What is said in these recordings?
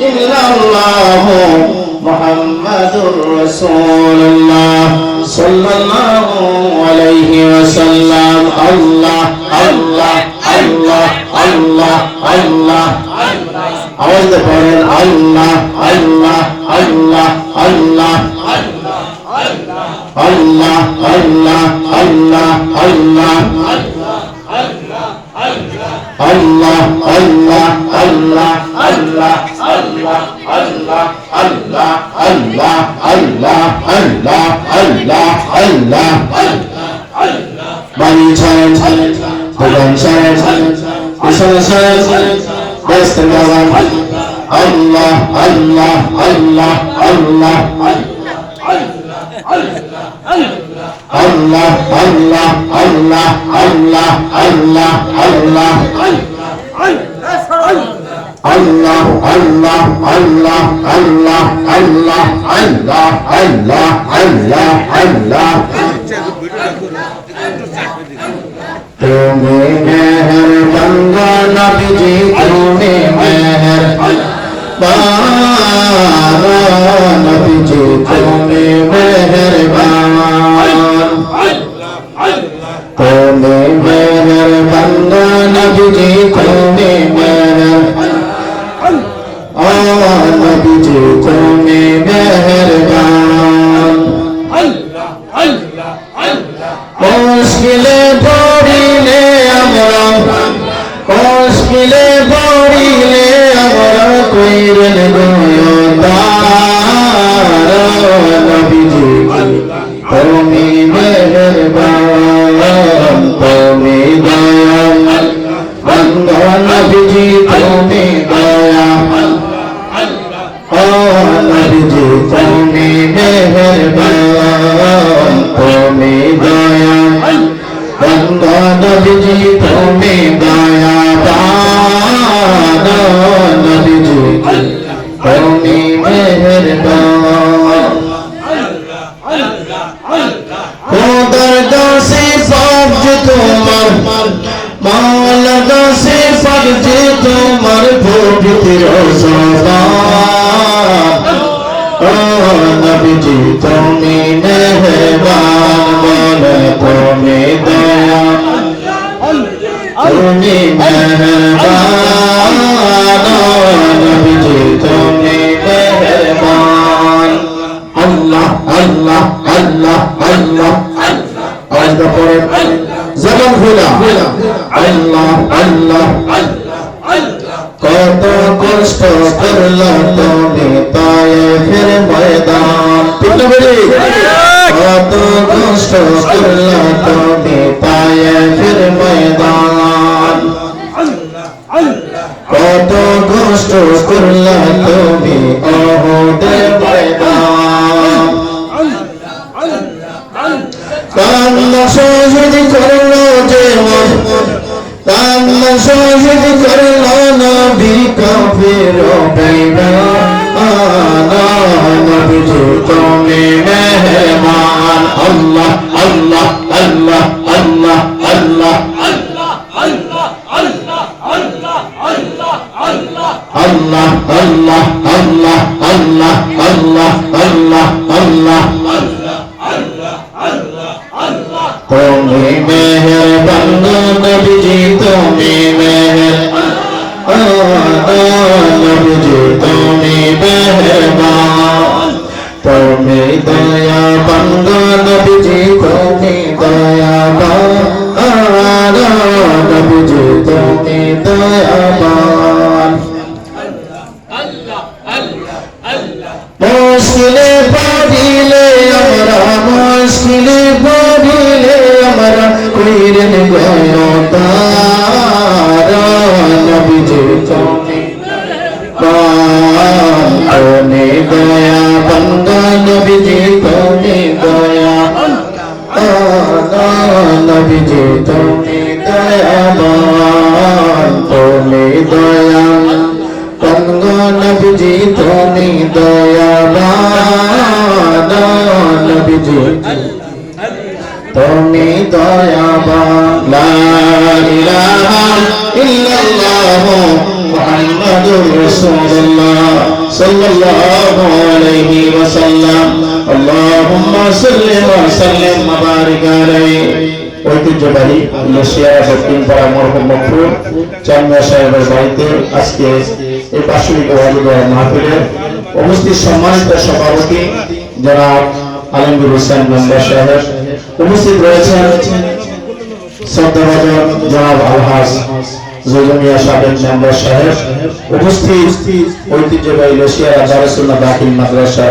ইল্লাল্লাহ মুহাম্মাদুর রাসূলুল্লাহ সাল্লাল্লাহু আলাইহি ওয়াসাল্লাম আল্লাহ আল্লাহ আল্লাহ আল্লাহ আল্লাহ আওয়াজ দিয়ে পড়েন আল্লাহ আল্লাহ আল্লাহ আল্লাহ আল্লাহ আল্লাহ আল্লাহ আল্লাহ আল্লাহ আল্লাহ আল্লাহ আল্লাহ আল্লাহ আল্লাহ আল্লাহ আল্লাহ আল্লাহ আল্লাহ আল্লাহ আল্লাহ বাড়ি ছাড়েন দোকান ছাড়েন বিছানা ছাড়েন ব্যস্ত বাবা আল্লাহ আল্লাহ আল্লাহ আল্লাহ আল্লাহ আল্লাহ আল্লাহ আল্লাহ আল্লাহ আল্লাহ আল্লাহ আল্লাহ আল্লাহ আল্লাহ আল্লাহ আল্লাহ আল্লাহ আল্লাহ আল্লাহ তুমি মেহর বন্দা নবীজি তুমি মেহর মুশকিলে পড়িলে আমরা কইরেন নবীজি তুমি মেহরবান তুমি দয়াল। বন্ধু নবীজি তুমি দয়াল। খোদার দাসে ফরজ তোমার মাওলা দাসে ফরজ তোমার পবিত্র সবান ও নবীজি তুমি কত কষ্ট করল তুমি তায়ে ফির ময়দান কত কষ্ট করল তুমি তায়ে ফির ময়দান। কত কষ্ট করল তুমি অহুদের ময়দান। শহীদ করল নবী কাফির তুমি মেহরবান নবীজি तुम्हें दया बंगा नबी जी तुम्हें दया बान नबी जी तुम्हें दया बान मुश्किले पड़िले हमरा मुश्किले पड़िले हमरा कोई रह गया तारा नबी जी तुम्हें لا إله إلا الله محمد رسول الله صلى الله عليه وسلم اللهم صل وسلم وبارك عليه ঐতিহ্যবাহী সত্যিন পাড়া সাহেবের বাড়িতে আজকে এই সম্মানিত সভাপতি জনাব আলমগীর হোসেন নন্দা সাহেব উপস্থিত রয়েছেন। শ্রদ্ধাভাজন জনাব আলহাজ জজমিয়া সাবেক মেম্বার সাহেব, উপস্থিত ঐতিহ্যবাহী লসিয়ারা দারুসুল্লাহ দাখিল মাদ্রাসা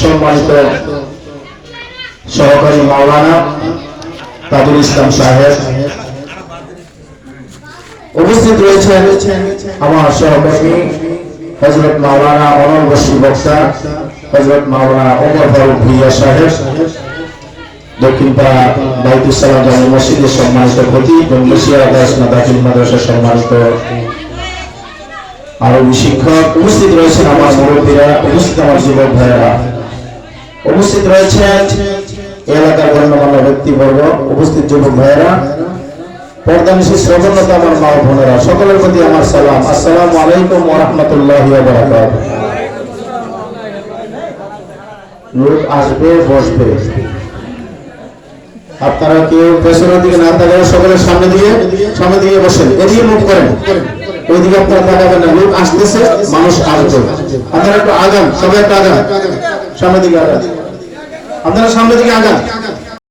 সম্মানিত সহকারী মাওলানা তাজুল ইসলাম সাহেব। উপস্থিত রয়েছেন আমার সহকর্মী হজরত মাওলানা অনল বসি বক্তা হজরত মাওলানা ওমর ফারুক ভুইয়া সাহেব। দক্ষিণ পাড়া বাইতুসালাম জামে মসজিদের সম্মানিত প্রতি দাখিল মাদ্রাসার সম্মানিত আরবি শিক্ষক, উপস্থিত রয়েছেন আমার মুরব্বীরা, উপস্থিত আমার যুবক ভাইয়েরা। উপস্থিত রয়েছেন এলাকার গণ্যমান্য ব্যক্তিবর্গ, উপস্থিত যুবক ভাইয়েরা। শ্রবণতা আমার মা বোনেরা, সকলের প্রতি আমার সালাম। আসসালামু আলাইকুম ওয়া রাহমাতুল্লাহি লোক আসবে, বসবে। আপনারা কেউ পেছনের দিকে না তাকাবে সকলে সামনে দিয়ে সামনে দিয়ে বসেন। এদিকে মুখ করেন। ওইদিকে আপনারা তাকাবেন না। লোক আসতেছে, মানুষ আসবে। আপনারা একটু আগান, সবাই একটু আগান। সামনের দিকে আগান। আপনারা সামনের দিকে আগান।